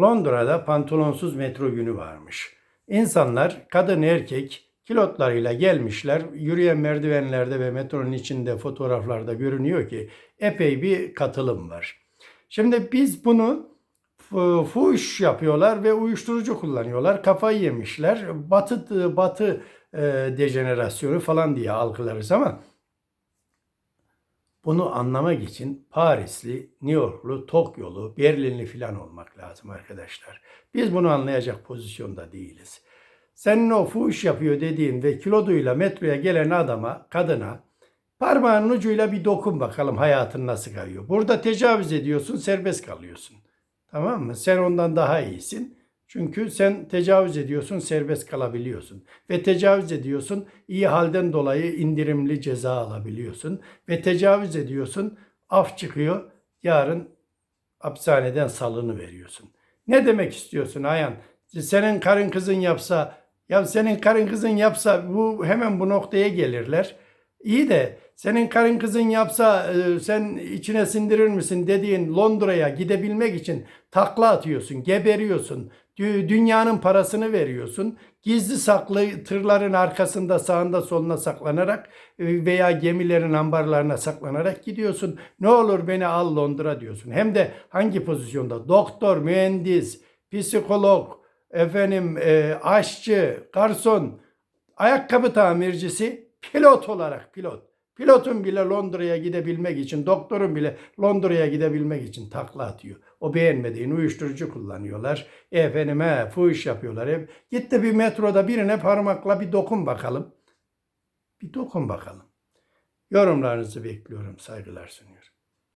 Londra'da pantolonsuz metro günü varmış. İnsanlar kadın erkek kilotlarıyla gelmişler. Yürüyen merdivenlerde ve metronun içinde fotoğraflarda görünüyor ki epey bir katılım var. Şimdi biz bunu fu- fuhuş yapıyorlar ve uyuşturucu kullanıyorlar. Kafayı yemişler. Batı batı e, dejenerasyonu falan diye algılarız ama bunu anlamak için Parisli, New Yorklu, Tokyolu, Berlinli falan olmak lazım arkadaşlar. Biz bunu anlayacak pozisyonda değiliz. Senin o fuhuş yapıyor dediğin ve kiloduyla metroya gelen adama, kadına parmağının ucuyla bir dokun bakalım hayatın nasıl kayıyor. Burada tecavüz ediyorsun, serbest kalıyorsun. Tamam mı? Sen ondan daha iyisin. Çünkü sen tecavüz ediyorsun, serbest kalabiliyorsun. Ve tecavüz ediyorsun, iyi halden dolayı indirimli ceza alabiliyorsun. Ve tecavüz ediyorsun, af çıkıyor, yarın hapishaneden salını veriyorsun. Ne demek istiyorsun Ayhan? Senin karın kızın yapsa, ya senin karın kızın yapsa bu hemen bu noktaya gelirler. İyi de senin karın kızın yapsa e, sen içine sindirir misin dediğin Londra'ya gidebilmek için takla atıyorsun, geberiyorsun. Dü- Dünyanın parasını veriyorsun. Gizli saklı tırların arkasında sağında soluna saklanarak e, veya gemilerin ambarlarına saklanarak gidiyorsun. Ne olur beni al Londra diyorsun. Hem de hangi pozisyonda? Doktor, mühendis, psikolog, efendim e, aşçı, garson, ayakkabı tamircisi, pilot olarak pilot. Pilotun bile Londra'ya gidebilmek için, doktorun bile Londra'ya gidebilmek için takla atıyor. O beğenmediğin uyuşturucu kullanıyorlar. E efendim he, fuhuş yapıyorlar. E, git de bir metroda birine parmakla bir dokun bakalım. Bir dokun bakalım. Yorumlarınızı bekliyorum. Saygılar sunuyorum.